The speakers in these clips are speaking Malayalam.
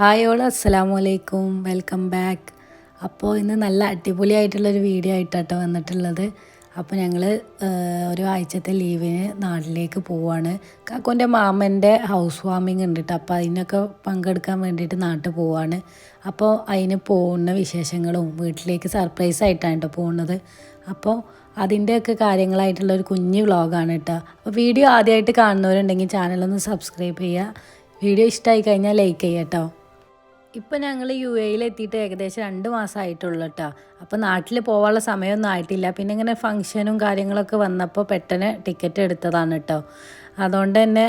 ഹായ് ഓൾ അസ്സലാമു അലൈക്കും വെൽക്കം ബാക്ക് അപ്പോൾ ഇന്ന് നല്ല അടിപൊളിയായിട്ടുള്ളൊരു വീഡിയോ ആയിട്ടാട്ടോ വന്നിട്ടുള്ളത്. അപ്പോൾ ഞങ്ങൾ ഒരു ആഴ്ചത്തെ ലീവിന് നാട്ടിലേക്ക് പോവാണ്. കാക്കോന്റെ മാമന്റെ ഹൗസ് വാമിങ് ഉണ്ട് കേട്ടോ അപ്പോൾ അതിനൊക്കെ പങ്കെടുക്കാൻ വേണ്ടിയിട്ട് നാട്ടിൽ പോവാണ്. അപ്പോൾ അതിന് പോകുന്ന വിശേഷങ്ങളും വീട്ടിലേക്ക് സർപ്രൈസ് ആയിട്ടാണ് കേട്ടോ പോകുന്നത്. അപ്പോൾ അതിന്റെയൊക്കെ കാര്യങ്ങളായിട്ടുള്ള ഒരു കുഞ്ഞു വ്ളോഗാണ് കേട്ടോ അപ്പോൾ വീഡിയോ ആദ്യമായിട്ട് കാണുന്നവരുണ്ടെങ്കിൽ ചാനലൊന്ന് സബ്സ്ക്രൈബ് ചെയ്യുക. വീഡിയോ ഇഷ്ടമായി കഴിഞ്ഞാൽ ലൈക്ക് ചെയ്യാം കേട്ടോ ഇപ്പം ഞങ്ങൾ യു എയിൽ എത്തിയിട്ട് ഏകദേശം രണ്ട് മാസമായിട്ടുള്ളൂ കേട്ടോ അപ്പോൾ നാട്ടിൽ പോകാനുള്ള സമയമൊന്നും ആയിട്ടില്ല. പിന്നെ ഇങ്ങനെ ഫംഗ്ഷനും കാര്യങ്ങളൊക്കെ വന്നപ്പോൾ പെട്ടെന്ന് ടിക്കറ്റ് എടുത്തതാണ് കേട്ടോ അതുകൊണ്ട് തന്നെ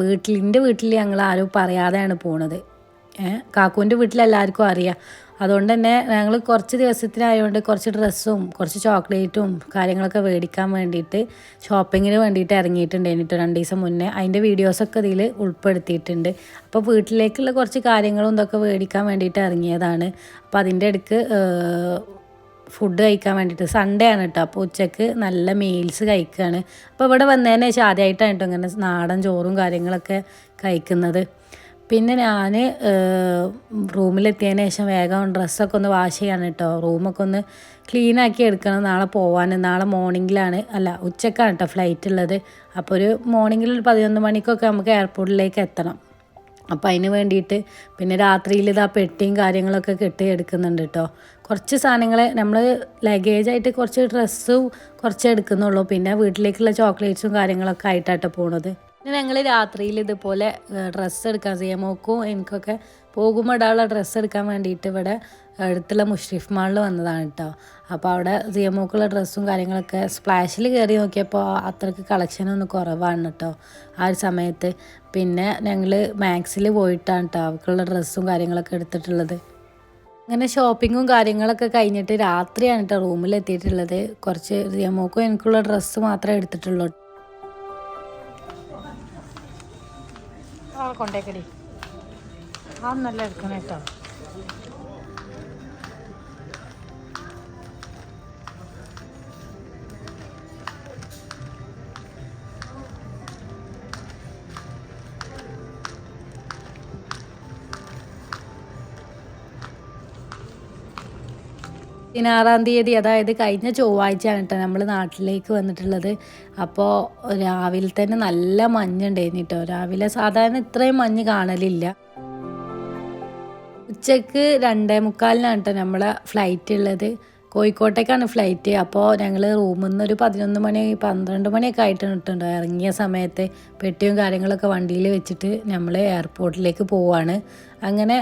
വീട്ടിൽ എന്റെ വീട്ടിൽ ഞങ്ങൾ ആരും പറയാതെയാണ് പോണത്. കാക്കുവിന്റെ വീട്ടിൽ എല്ലാവർക്കും അറിയാം. അതുകൊണ്ട് തന്നെ ഞങ്ങൾ കുറച്ച് ദിവസത്തിനായതുകൊണ്ട് കുറച്ച് ഡ്രസ്സും കുറച്ച് ചോക്ലേറ്റും കാര്യങ്ങളൊക്കെ മേടിക്കാൻ വേണ്ടിയിട്ട് ഷോപ്പിങ്ങിന് വേണ്ടിയിട്ട് ഇറങ്ങിയിട്ടുണ്ട് എന്നിട്ട് രണ്ട് ദിവസം മുന്നേ. അതിന്റെ വീഡിയോസൊക്കെ ഇതിൽ ഉൾപ്പെടുത്തിയിട്ടുണ്ട്. അപ്പോൾ വീട്ടിലേക്കുള്ള കുറച്ച് കാര്യങ്ങളും ഇതൊക്കെ മേടിക്കാൻ വേണ്ടിയിട്ട് ഇറങ്ങിയതാണ്. അപ്പോൾ അതിന്റെ ഇടയ്ക്ക് ഫുഡ് കഴിക്കാൻ വേണ്ടിയിട്ട് സൺഡേ ആണ് കേട്ടോ അപ്പോൾ ഉച്ചയ്ക്ക് നല്ല മീൽസ് കഴിക്കുകയാണ് അപ്പോൾ ഇവിടെ വന്നതിന് ശേഷം ആദ്യമായിട്ടാണ് കേട്ടോ ഇങ്ങനെ നാടൻ ചോറും കാര്യങ്ങളൊക്കെ കഴിക്കുന്നത്. പിന്നെ ഞാൻ റൂമിലെത്തിയതിന് ശേഷം വേഗം ഡ്രസ്സൊക്കെ ഒന്ന് വാഷ് ചെയ്യാണ് കേട്ടോ റൂമൊക്കെ ഒന്ന് ക്ലീനാക്കി എടുക്കണം. നാളെ പോവാൻ നാളെ മോർണിംഗിലാണ്. അല്ല ഉച്ചക്കാണ് കേട്ടോ ഫ്ലൈറ്റ് ഉള്ളത്. അപ്പോൾ ഒരു മോർണിംഗിൽ ഒരു പതിനൊന്ന് മണിക്കൊക്കെ നമുക്ക് എയർപോർട്ടിലേക്ക് എത്തണം. അപ്പോൾ അതിന് വേണ്ടിയിട്ട് പിന്നെ രാത്രിയിൽ ഇതാ പെട്ടിയും കാര്യങ്ങളൊക്കെ കെട്ടി എടുക്കുന്നുണ്ട് കേട്ടോ കുറച്ച് സാധനങ്ങൾ നമ്മൾ ലഗേജായിട്ട് കുറച്ച് ഡ്രസ്സും കുറച്ച് എടുക്കുന്നുള്ളൂ. പിന്നെ വീട്ടിലേക്കുള്ള ചോക്ലേറ്റ്സും കാര്യങ്ങളൊക്കെ ആയിട്ടാട്ടോ പോണത്. ഞങ്ങൾ രാത്രിയിൽ ഇതുപോലെ ഡ്രസ്സ് എടുക്കാൻ സിയമോക്കും എനിക്കൊക്കെ പോകുമ്പോൾ ഇടാനുള്ള ഡ്രസ്സ് എടുക്കാൻ വേണ്ടിയിട്ട് ഇവിടെ അടുത്തുള്ള മുഷ്രിഫ് മാളിൽ വന്നതാണ് കേട്ടോ അപ്പോൾ അവിടെ സിയമോക്കുള്ള ഡ്രസ്സും കാര്യങ്ങളൊക്കെ സ്പ്ലാഷിൽ കയറി നോക്കിയപ്പോൾ അത്രയ്ക്ക് കളക്ഷനൊന്നും കുറവാണ് കേട്ടോ ആ ഒരു സമയത്ത് പിന്നെ ഞങ്ങൾ മാക്സിൽ പോയിട്ടാണ് കേട്ടോ അവർക്കുള്ള ഡ്രസ്സും കാര്യങ്ങളൊക്കെ എടുത്തിട്ടുള്ളത്. അങ്ങനെ ഷോപ്പിങ്ങും കാര്യങ്ങളൊക്കെ കഴിഞ്ഞിട്ട് രാത്രിയാണ് കേട്ടോ റൂമിൽ എത്തിയിട്ടുള്ളത്. കുറച്ച് സിയമോക്കും എനിക്കുള്ള ഡ്രസ്സ് മാത്രമേ എടുത്തിട്ടുള്ളൂ. കൊണ്ടേക്കടി. ആ നല്ല എടുക്കണം പതിനാറാം തീയതി അതായത് കഴിഞ്ഞ ചൊവ്വാഴ്ചയാണ് കേട്ടോ നമ്മൾ നാട്ടിലേക്ക് വന്നിട്ടുള്ളത്. അപ്പോൾ രാവിലെ തന്നെ നല്ല മഞ്ഞുണ്ടായിരുന്നു കേട്ടോ രാവിലെ സാധാരണ ഇത്രയും മഞ്ഞ് കാണലില്ല. ഉച്ചയ്ക്ക് രണ്ടേ മുക്കാലിനാണ് കേട്ടോ നമ്മളെ ഫ്ലൈറ്റ് ഉള്ളത്. കോഴിക്കോട്ടേക്കാണ് ഫ്ലൈറ്റ് അപ്പോൾ ഞങ്ങൾ റൂമിൽ നിന്ന് ഒരു പതിനൊന്ന് മണി പന്ത്രണ്ട് മണിയൊക്കെ ആയിട്ട് ഇട്ടുണ്ട് ഇറങ്ങിയ സമയത്ത് പെട്ടിയും കാര്യങ്ങളൊക്കെ വണ്ടിയിൽ വെച്ചിട്ട് നമ്മൾ എയർപോർട്ടിലേക്ക് പോവാണ്. അങ്ങനെ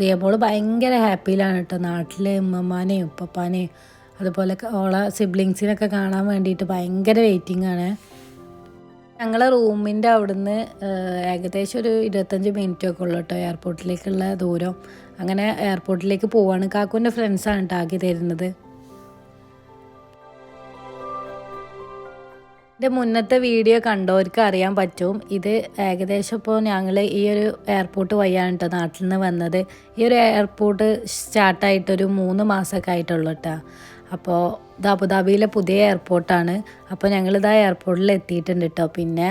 ദിയമോൾ ഭയങ്കര ഹാപ്പിയിലാണ് കേട്ടോ നാട്ടിലെ ഉമ്മമാനെയും ഉപ്പപ്പാനെയും അതുപോലെ ഓളെ സിബ്ലിങ്സിനൊക്കെ കാണാൻ വേണ്ടിയിട്ട് ഭയങ്കര വെയിറ്റിംഗ് ആണ്. ഞങ്ങളെ റൂമിന്റെ അവിടുന്ന് ഏകദേശം ഒരു ഇരുപത്തഞ്ച് മിനിറ്റ് ഒക്കെ ഉള്ളു കേട്ടോ എയർപോർട്ടിലേക്കുള്ള ദൂരം. അങ്ങനെ എയർപോർട്ടിലേക്ക് പോവാണ്. കാക്കുവിന്റെ ഫ്രണ്ട്സാണ് കേട്ടോ ആക്കി തരുന്നത്. എന്റെ മുന്നത്തെ വീഡിയോ കണ്ടവർക്ക് അറിയാൻ പറ്റും. ഇത് ഏകദേശം ഇപ്പോൾ ഞങ്ങൾ ഈ ഒരു എയർപോർട്ട് വഴിയാണ് കേട്ടോ നാട്ടിൽ നിന്ന് വന്നത്. ഈ ഒരു എയർപോർട്ട് സ്റ്റാർട്ടായിട്ടൊരു മൂന്ന് മാസമൊക്കെ ആയിട്ടുള്ളൂ കേട്ടോ. അപ്പോൾ ഇത് അബുദാബിയിലെ പുതിയ എയർപോർട്ടാണ് അപ്പോൾ ഞങ്ങളിതാ എയർപോർട്ടിൽ എത്തിയിട്ടുണ്ട് കേട്ടോ പിന്നെ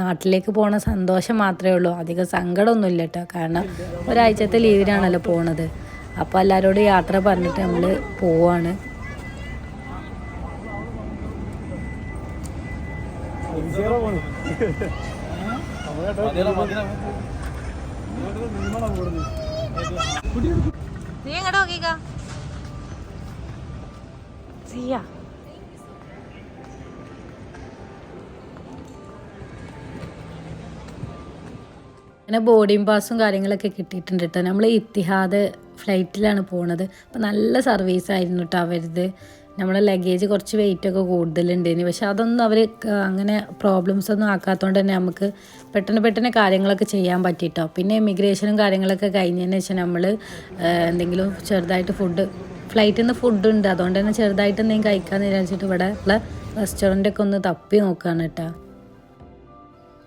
നാട്ടിലേക്ക് പോണ സന്തോഷം മാത്രമേ ഉള്ളൂ. അധികം സങ്കടമൊന്നുമില്ല കേട്ടോ കാരണം ഒരാഴ്ചത്തെ ലീവിനാണല്ലോ പോണത്. അപ്പോൾ എല്ലാവരോടും യാത്ര പറഞ്ഞിട്ട് നമ്മൾ പോവാണ്. നീ എങ്ങോട്ടാ സിയ അങ്ങനെ ബോർഡിംഗ് പാസും കാര്യങ്ങളൊക്കെ കിട്ടിയിട്ടുണ്ട് കേട്ടോ നമ്മൾ ഇത്തിഹാദ് ഫ്ലൈറ്റിലാണ് പോണത്. അപ്പം നല്ല സർവീസ് ആയിരുന്നു കേട്ടോ അവരുത്. നമ്മളെ ലഗേജ് കുറച്ച് വെയിറ്റ് ഒക്കെ കൂടുതലുണ്ടേനി പക്ഷെ അതൊന്നും അവർ അങ്ങനെ പ്രോബ്ലംസ് ഒന്നും ആക്കാത്തതുകൊണ്ട് തന്നെ നമുക്ക് പെട്ടെന്ന് പെട്ടെന്ന് കാര്യങ്ങളൊക്കെ ചെയ്യാൻ പറ്റിയിട്ടോ പിന്നെ ഇമിഗ്രേഷനും കാര്യങ്ങളൊക്കെ കഴിഞ്ഞതിന് ശേഷം നമ്മൾ എന്തെങ്കിലും ചെറുതായിട്ട് ഫുഡ് ഫ്ലൈറ്റിൽ നിന്ന് ഫുഡ് ഉണ്ട് അതുകൊണ്ട് തന്നെ ചെറുതായിട്ട് എന്തെങ്കിലും കഴിക്കാമെന്ന് വിചാരിച്ചിട്ട് ഇവിടെ ഉള്ള റെസ്റ്റോറന്റൊക്കെ ഒന്ന് തപ്പി നോക്കുകയാണ് കേട്ടോ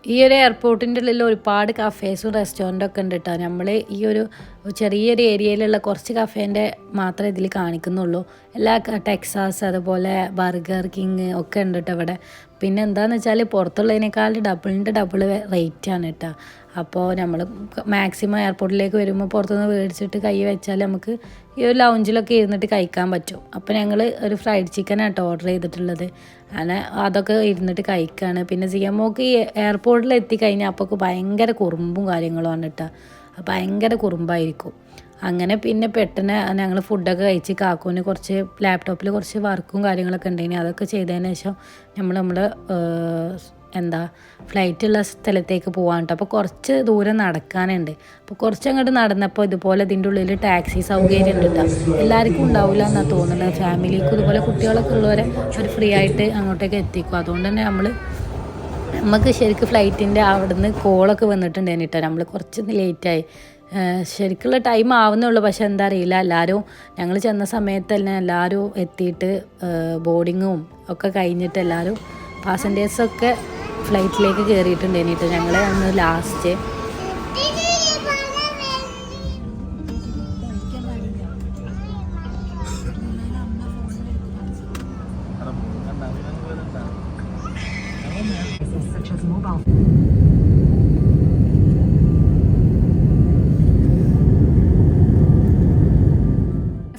ഈ ഒരു എയർപോർട്ടിന്റെ ഉള്ളിൽ ഒരുപാട് കഫേസും റെസ്റ്റോറന്റൊക്കെ ഉണ്ട് കേട്ടോ നമ്മൾ ഈ ഒരു ചെറിയൊരു ഏരിയയിലുള്ള കുറച്ച് കഫേന്റെ മാത്രമേ ഇതിൽ കാണിക്കുന്നുള്ളൂ. എല്ലാ ടെക്സാസ് അതുപോലെ ബർഗർ കിങ് ഒക്കെ ഉണ്ട് കേട്ടോ ഇവിടെ. പിന്നെ എന്താണെന്ന് വെച്ചാൽ പുറത്തുള്ളതിനേക്കാൾ ഡബിളിന്റെ ഡബിൾ റേറ്റ് ആണ് കേട്ടോ. അപ്പോൾ നമ്മൾ മാക്സിമം എയർപോർട്ടിലേക്ക് വരുമ്പോൾ പുറത്തുനിന്ന് മേടിച്ചിട്ട് കൈ വെച്ചാൽ നമുക്ക് ഈ ഒരു ലൗഞ്ചിലൊക്കെ ഇരുന്നിട്ട് കഴിക്കാൻ പറ്റും. അപ്പോൾ ഞങ്ങൾ ഒരു ഫ്രൈഡ് ചിക്കൻ ആട്ടോ ഓർഡർ ചെയ്തിട്ടുള്ളത്. അങ്ങനെ അതൊക്കെ ഇരുന്നിട്ട് കഴിക്കുകയാണ് പിന്നെ സി എം എയർപോർട്ടിൽ എത്തിക്കഴിഞ്ഞാൽ അപ്പോൾ ഭയങ്കര കുറുമ്പും കാര്യങ്ങളുമാണ് കേട്ടോ. ഭയങ്കര കുറുമ്പായിരിക്കും. അങ്ങനെ പിന്നെ പെട്ടെന്ന് ഞങ്ങൾ ഫുഡൊക്കെ കഴിച്ച് കാക്കൂന് കുറച്ച് ലാപ്ടോപ്പിൽ കുറച്ച് വർക്കും കാര്യങ്ങളൊക്കെ ഉണ്ടെങ്കിൽ അതൊക്കെ ചെയ്തതിന് ശേഷം നമ്മൾ നമ്മൾ എന്താ ഫ്ലൈറ്റുള്ള സ്ഥലത്തേക്ക് പോകാൻ കേട്ടോ അപ്പോൾ കുറച്ച് ദൂരം നടക്കാനുണ്ട്. അപ്പോൾ കുറച്ച് അങ്ങോട്ട് നടന്നപ്പോൾ ഇതുപോലെ ഇതിന്റെ ഉള്ളിൽ ടാക്സി സൗകര്യം ഉണ്ട് കേട്ടോ എല്ലാവർക്കും ഉണ്ടാവില്ല എന്നാണ് തോന്നുന്നത് ഫാമിലിക്കും ഇതുപോലെ കുട്ടികളൊക്കെ ഉള്ളവരെ അവർ ഫ്രീ ആയിട്ട് അങ്ങോട്ടേക്ക് എത്തിക്കും. അതുകൊണ്ട് തന്നെ നമ്മൾ നമുക്ക് ശരിക്കും ഫ്ലൈറ്റിന്റെ അവിടുന്ന് കോളൊക്കെ വന്നിട്ടുണ്ടായിരുന്നു കേട്ടോ നമ്മൾ കുറച്ച് ലേറ്റായി ശരിക്കുള്ള ടൈം ആവുന്നേ ഉള്ളൂ പക്ഷെ എന്താ അറിയില്ല. എല്ലാവരും ഞങ്ങൾ ചെന്ന സമയത്ത് തന്നെ എല്ലാവരും എത്തിയിട്ട് ബോർഡിങ്ങും ഒക്കെ കഴിഞ്ഞിട്ട് എല്ലാവരും പാസഞ്ചേഴ്സൊക്കെ ഫ്ലൈറ്റിലേക്ക് കയറിയിട്ടുണ്ടായിരുന്നു കേട്ടോ ഞങ്ങൾ അന്ന് ലാസ്റ്റ് mobile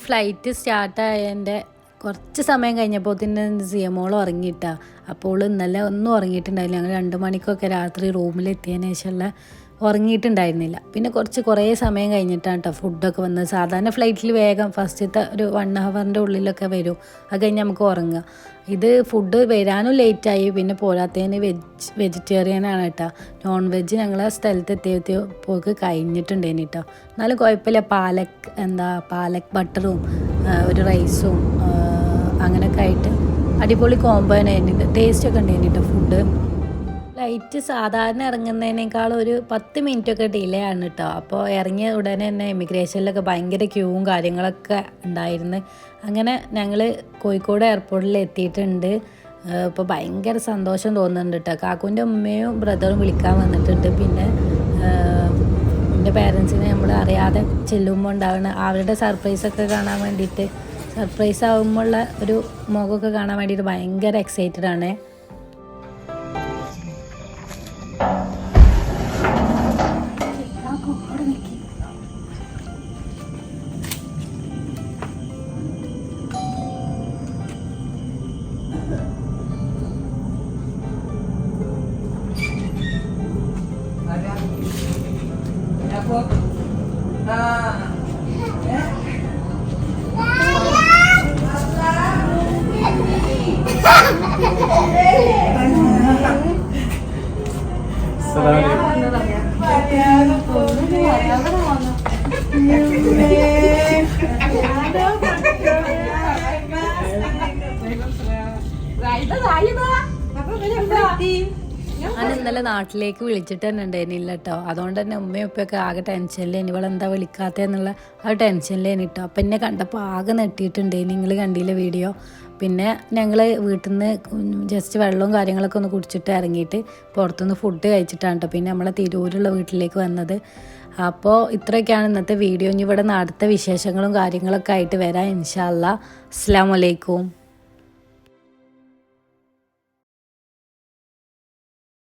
ഫ്ലൈറ്റ് സ്റ്റാർട്ടായതിന്റെ കുറച്ച് സമയം കഴിഞ്ഞപ്പോൾ തന്നെ സിയമോൾ ഉറങ്ങിയിട്ടാ. അപ്പോൾ ഇന്നലെ ഒന്നും ഉറങ്ങിയിട്ടുണ്ടായില്ല. ഞങ്ങൾ രണ്ട് മണിക്കൊക്കെ രാത്രി റൂമിലെത്തിയതിന് ശേഷമുള്ള ഉറങ്ങിയിട്ടുണ്ടായിരുന്നില്ല. പിന്നെ കുറച്ച് കുറേ സമയം കഴിഞ്ഞിട്ടാണ് കേട്ടോ ഫുഡൊക്കെ വന്നത് സാധാരണ ഫ്ലൈറ്റിൽ വേഗം ഫസ്റ്റത്തെ ഒരു വൺ ഹവറിന്റെ ഉള്ളിലൊക്കെ വരും. അത് കഴിഞ്ഞ് നമുക്ക് ഉറങ്ങുക ഇത് ഫുഡ് വരാനും ലേറ്റായി പിന്നെ പോരാത്തതിന് വെജ് വെജിറ്റേറിയൻ ആണ് കേട്ടോ. നോൺ വെജ് ഞങ്ങൾ സ്ഥലത്ത് എത്തിയപ്പോക്ക് കഴിഞ്ഞിട്ടുണ്ടേനി കേട്ടോ. എന്നാലും കുഴപ്പമില്ല. പാലക് എന്താ പാലക് ബട്ടറും ഒരു റൈസും അങ്ങനെയൊക്കെ ആയിട്ട് അടിപൊളി കോംബോ തന്നെ ടേസ്റ്റ് ഒക്കെ ഉണ്ടായിരുന്നു കേട്ടോ ഫുഡ് ലൈറ്റ് സാധാരണ ഇറങ്ങുന്നതിനേക്കാൾ ഒരു പത്ത് മിനിറ്റ് ഒക്കെ ഡിലേ ആണ് കേട്ടോ. അപ്പോൾ ഇറങ്ങിയ ഉടനെ തന്നെ ഇമിഗ്രേഷനിലൊക്കെ ഭയങ്കര ക്യൂവും കാര്യങ്ങളൊക്കെ ഉണ്ടായിരുന്നു. അങ്ങനെ ഞങ്ങൾ കോഴിക്കോട് എയർപോർട്ടിൽ എത്തിയിട്ടുണ്ട്. ഇപ്പോൾ ഭയങ്കര സന്തോഷം തോന്നുന്നുണ്ട് കേട്ടോ കാക്കുവിന്റെ ഉമ്മയും ബ്രദറും വിളിക്കാൻ വന്നിട്ടുണ്ട്. പിന്നെ എന്റെ പേരൻസിനെ നമ്മൾ അറിയാതെ ചെല്ലുമ്പോൾ ഉണ്ടാവുന്ന അവരുടെ സർപ്രൈസൊക്കെ കാണാൻ വേണ്ടിയിട്ട് സർപ്രൈസ് ആകുമ്പോഴുള്ള ഒരു മുഖമൊക്കെ കാണാൻ വേണ്ടിയിട്ട് ഭയങ്കര എക്സൈറ്റഡ് ആണ്. ഞാൻ ഇന്നലെ നാട്ടിലേക്ക് വിളിച്ചിട്ട് തന്നെ ഉണ്ടായിരുന്നില്ല കേട്ടോ അതുകൊണ്ട് തന്നെ ഉമ്മയും ഉപ്പയൊക്കെ ആകെ ടെൻഷനിലേനി ഇവളെന്താ വിളിക്കാത്തെന്നുള്ള ആ ടെൻഷനിലേനി കേട്ടോ അപ്പം എന്നെ കണ്ടപ്പോൾ ആകെ നെട്ടിയിട്ടുണ്ടായിരുന്നു നിങ്ങൾ കണ്ടില്ല വീഡിയോ പിന്നെ ഞങ്ങൾ വീട്ടിൽ നിന്ന് ജസ്റ്റ് വെള്ളവും കാര്യങ്ങളൊക്കെ ഒന്ന് കുടിച്ചിട്ട് ഇറങ്ങിയിട്ട് പുറത്തുനിന്ന് ഫുഡ് കഴിച്ചിട്ടാണ് കേട്ടോ പിന്നെ നമ്മളെ തിരൂരുള്ള വീട്ടിലേക്ക് വന്നത്. അപ്പോൾ ഇത്രയൊക്കെയാണ് ഇന്നത്തെ വീഡിയോ ഇനി ഇവിടെ നിന്ന് അടുത്ത വിശേഷങ്ങളും കാര്യങ്ങളൊക്കെ ആയിട്ട് വരാം. ഇൻഷാല്ല അസ്സാം വലൈക്കും